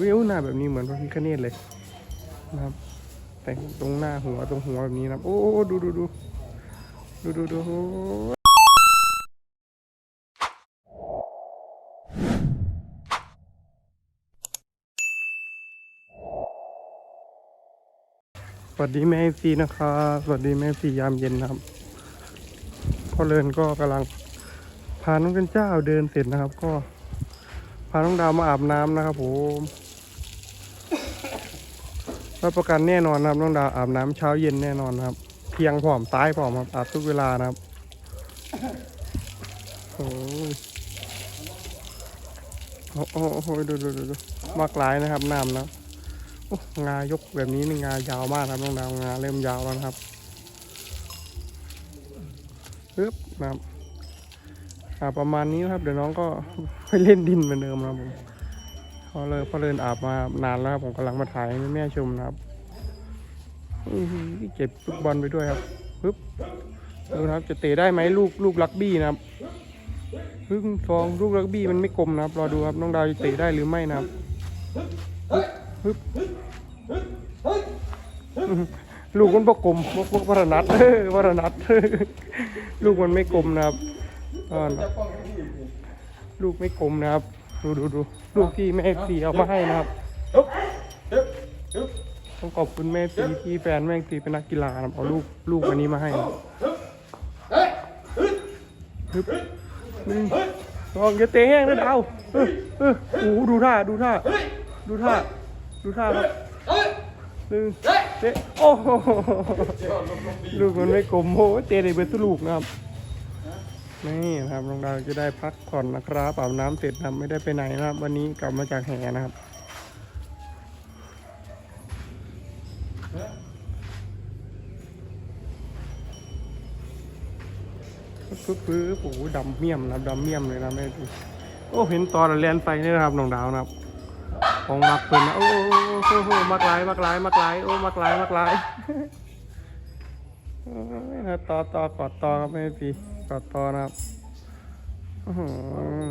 วิวหน้าแบบนี้เหมือนพระพิคเนตเลยนะครับ แต่งตรงหน้าหัวตรงหัวแบบนี้นะครับโอ้ดูดูดูดูดูดูสวัสดีแม่ซีนะครับสวัสดีแม่ซียามเย็นนะครับพ่อเลินก็กำลังพาน้องเป็นเจ้าเดินเสร็จนะครับ ก็าน้องดาวมาอาบน้ำนะครับผมรับประกันแน่นอนนะครับน้องดาวอาบน้ำเช้าเย็นแน่นอนครับ เพียงผอมตายผอมครับอาบทุกเวลานะครับโอ้โหโอ้โหดูดูดูดูมากหลายนะครับน้ำนะงายกแบบนี้นี่งายาวมากครับน้องดาวงาเริ่มยาวแล้วครับปึ๊บนะครับ อ่าประมาณนี้นะครับ เดี๋ยวน้องก็ไปเล่นดินเหมือนเดิมนะครับผมพอเลยพอเดินอาบมานานแล้วครับผมกำลังมาถ่ายให้แม่ชมนะครับอื้อหือเก็บลูกบอลไปด้วยครับปึ๊บดูนะครับ จะเตะได้ไหมลูกลูกลักบี้นะครับพึ่งฟองลูกลักบี้มันไม่กลมนะครับรอดูครับน้องดาวจะเตะได้หรือไม่นะครับปึ๊บลูกมันประกลมพวกพวกวรนัทวรนัทลูกมันไม่กลมนะครับ อ่าลูกไม่กลมนะครับ ดูดูดูลูกที่แม่สีเอามาให้นะครับ ต้องขอบคุณแม่สีที่แฟนแม่สีเป็นนักกีฬานะครับเอาลูกลูกอันนี้มาให้นะครับฮึบหนึ่งสองอย่าเตะแห้งนะดาวเออเออโอ้โหดูท่าดูท่า ดูท่า ดูท่าครับหนึ่งเตะโอ้โหลูกมันไม่กลมโอ้โหเตะในเบอร์สลูกนะครับ นี่นะครับน้องดาวจะได้พักผ่อนนะครับอาบน้ำเสร็จนะไม่ได้ไปไหนนะครับ วันนี้กลับมาจากแห่นะครับปึ๊บปึ๊บโอ้โหดำเมี่ยมนะดำเมี่ยมเลยนะแม่พี่โอ้เห็นตอนแลนไฟนี่นะครับน้องดาวนะครับ ของมักเพิ่นนะโอ้โหโอ้โหมักหลายมักหลายมักหลายโอ้มักหลายมักหลายนะต่อต่อกอดต่อครับแม่พี่ กอดต่อนะครับอื้อหือ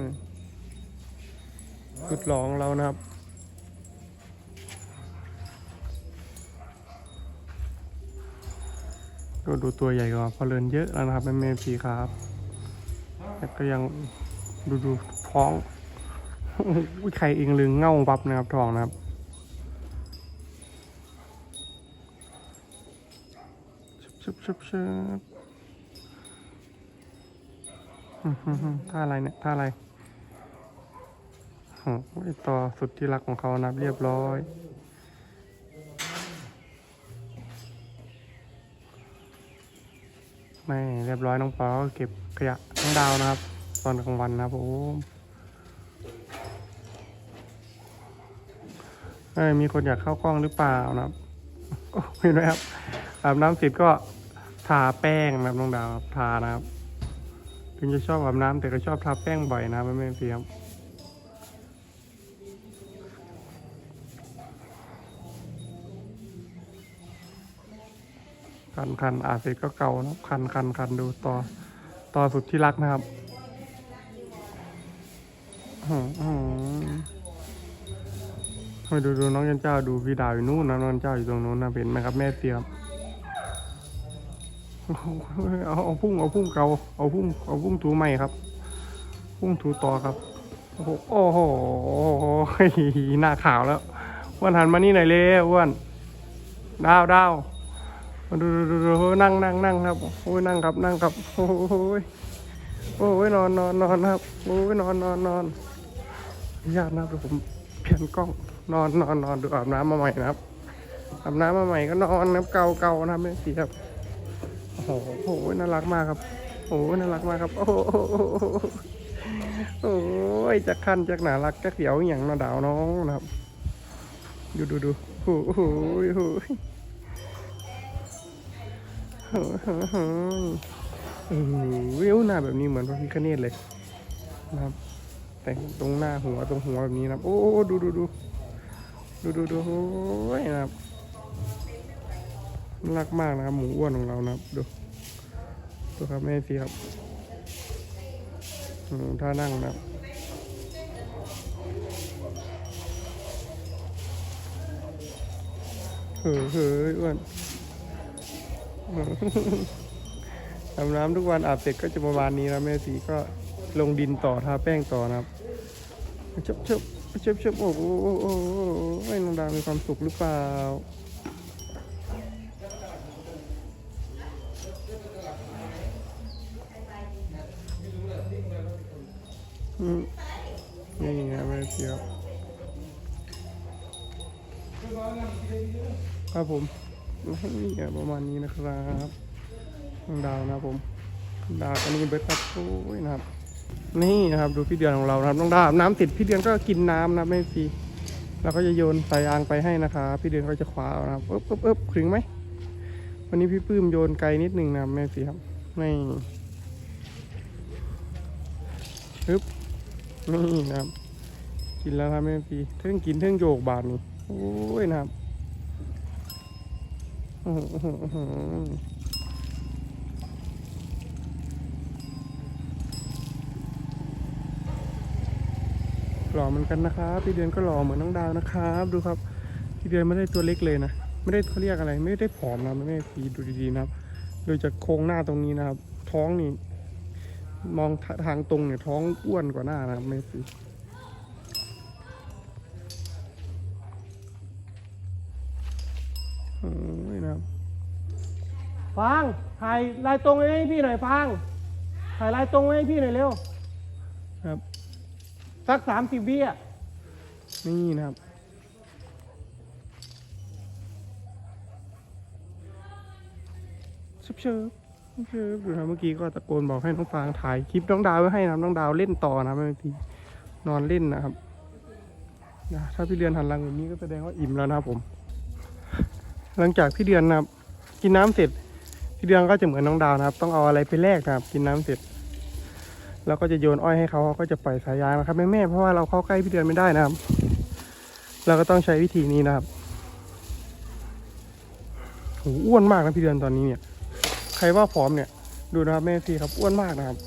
สุดหลองเรานะครับ ก็ดูตัวใหญ่กว่าพอเลินเยอะแล้วนะครับแม่แม่พีครับแต่ก็ยังดูดูท้องอุ้ยไข่เองลึงเง่าวับนะครับท้องนะครับชุบชุบชุบอืมฮึ่มฮึ่ม ท่าอะไรเนี่ยท่าอะไรโอ้ยต่อสุดที่รักของเขานับเรียบร้อยไม่เรียบร้อยน้องปอเก็บขยะน้องดาวนะครับ ตอนกลางวันนะครับผมเอ้ยมีคนอยากเข้ากล้องหรือเปล่านะครับเห็นไหมครับอาบน้ำเสร็จก็ทาแป้งนะครับน้องดาวทานะครับ ถึงจะชอบอาบน้ำแต่ก็ชอบทาแป้งบ่อยนะไม่ไม่เพียมคันคันอาเสร็จก็เก่านะคันคันคันดูต่อต่อสุดที่รักนะครับอื้อหือให้ดูดูน้องยันเจ้าดูพี่ดาวอยู่นู่นนะน้องยันเจ้าอยู่ตรงนู้นนะเห็นไหมครับแม่เสียบ เอาเอาพุ่งเอาพุ่งเกาเอาพุ่งเอาพุ่งถูใหม่ครับ พุ่งถูต่อครับโอ้โหโอ้โหหน้าขาวแล้วอ้วนหันมานี่หน่อยเลยอ้วนดาวดาวดูดูดูนั่งนั่งนั่งครับโอ้ยนั่งครับนั่งครับโอ้ยโอ้ยนอนนอนนอนครับโอ้ยนอนนอนนอนญาตินะครับผมเปลี่ยนกล้องนอนนอนนอนดูอาบน้ำมาใหม่นะครับอาบน้ำมาใหม่ก็นอนนะครับเกาเกานะไม่เสียบโอ้ โอ้โหน่ารักมากครับโอ้โหน่ารักมากครับ โอ้โหโอ้ยจากคันจากหนารักจากเสียวอย่างเนาดาวน้องนะครับ ดูดูดูโอ้โหโอ้โหโอ้โหวิวหน้าแบบนี้เหมือนพระพิคเนตเลยนะครับ แต่งตรงหน้าหัวตรงหัวแบบนี้นะครับ โอ้โหดูดูดูดูดูดูโอ้ยนะครับ รักมากนะครับหมูอ้วนของเรานะครับดูดูครับแม่สีครับท่านั่งนะครับเฮ้ยเฮ้ยอ้วนทำน้ำทุกวันอาบเสร็จก็จะประมาณนี้นะแม่สีก็ลงดินต่อทาแป้งต่อนะครับชบชบชบชบโอ้โหไม่นองดามีความสุขหรือเปล่า อืมนี่ไงแม่เสีครับครับผมนี่ประมาณนี้นะครับน้องดาวนะผมดาวตอนนี้เบิร์ดครับโอ้ยนะครับ นี่นะครับดูพี่เดือนของเรานะครับน้องดาวน้ำติดพี่เดือนก็กินน้ำนะไม่ฟรีเราก็จะโยนใส่อ่างไปให้นะครับพี่เดือนก็จะคว้าเอานะครับเอ๊บเอ๊บเอ๊บถึงไหมวันนี้พี่ปื้มโยนไกลนิดหนึ่งนะแม่ฟรีครับนี่ปึ๊บ นี่นะครับ กินแล้วครับแม่ฟรีเทิงกินเทิงโยกบาทนี่โอ้ยนะครับหล่อเหมือนกันนะครับพี่เดือนก็หล่อเหมือนน้องดาวนะครับ ดูครับพี่เดือนไม่ได้ตัวเล็กเลยนะไม่ได้เขาเรียกอะไร ไม่ได้ผอมนะไม่ได้ฟีดูดีๆนะครับ โดยจากโครงหน้าตรงนี้นะครับ ท้องนี่ มองทางตรงเนี่ยท้องอ้วนกว่าหน้านะครับไม่ฟีโอ้ยนะครับฟางถ่ายลายตรงไว้ให้พี่หน่อยฟางถ่ายลายตรงไว้ให้พี่หน่อยเร็วครับ สักสามสิบวิอะนี่นะครับเชิบเชิบ เชิบดูนะเมื่อกี้ก็ตะโกนบอกให้น้องฟางถ่ายคลิปน้องดาวไว้ให้นะน้องดาวเล่นต่อนะบางทีนอนเล่นนะครับนะถ้าพี่เดือนหันหลังแบบนี้ก็แสดงว่าอิ่มแล้วนะครับผม หลังจากพี่เดือนนะครับ กินน้ำเสร็จ พี่เดือนก็จะเหมือนน้องดาวนะครับ ต้องเอาอะไรไปแลกนะครับ กินน้ำเสร็จเราก็จะโยนอ้อยให้เขาเขาก็จะปล่อยสายยางนะครับแม่แม่ๆเพราะว่าเราเข้าใกล้พี่เดือนไม่ได้นะครับ เราก็ต้องใช้วิธีนี้นะครับโหอ้วนมากนะพี่เดือนตอนนี้เนี่ย รว่าผอมเนี่ย ดูนะครับแม่พี่ครับอ้วนมากนะครับ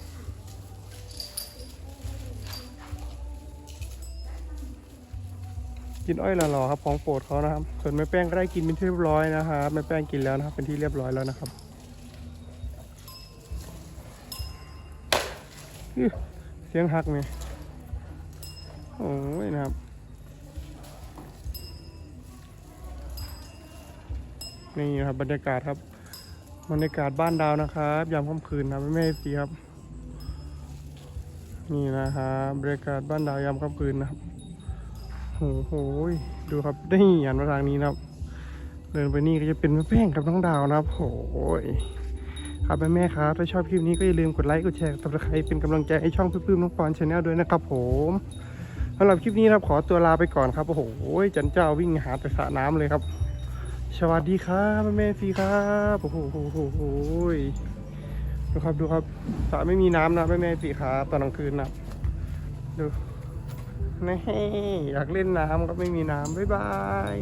กินอ้อยหล่อๆครับของโปรดเขานะครับ ส่วนแม่แป้งก็ได้กินเป็นที่เรียบร้อยนะครับแม่แป้งกินแล้วนะครับ เป็นที่เรียบร้อยแล้วนะครับเสียงหักไหมโอ้ยนะครับนี่นะครับบรรยากาศครับ บรรยากาศบ้านดาวนะครับยามค่ำคืนนะไม่ให้ฟรีครับ นี่นะครับบรรยากาศบ้านดาวยามค่ำคืนนะครับโอ้โหดูครับนี่หันมาทางนี้นะครับ เดินไปนี่ก็จะเป็นแม่แป้งกับน้องดาวนะครับโอ้ยครับแม่แม่ครับถ้าชอบคลิปนี้ก็อย่าลืมกดไลค์กดแชร์กดติดตามเป็นกำลังใจให้ช่องพื้นๆน้องปอนชาแนลด้วยนะครับผมสำหรับคลิปนี้ครับขอตัวลาไปก่อนครับโอ้โหจันเจ้าวิ่งหาแต่สระน้ำเลยครับ สวัสดีครับแม่แม่ๆฟีครับโอ้โหโอ้โหดูครับดูครับสระไม่มีน้ำนะแม่แม่ฟีครับตอนกลางคืนนะดูนี่อยากเล่นน้ำก็ไม่มีน้ำบ๊ายบาย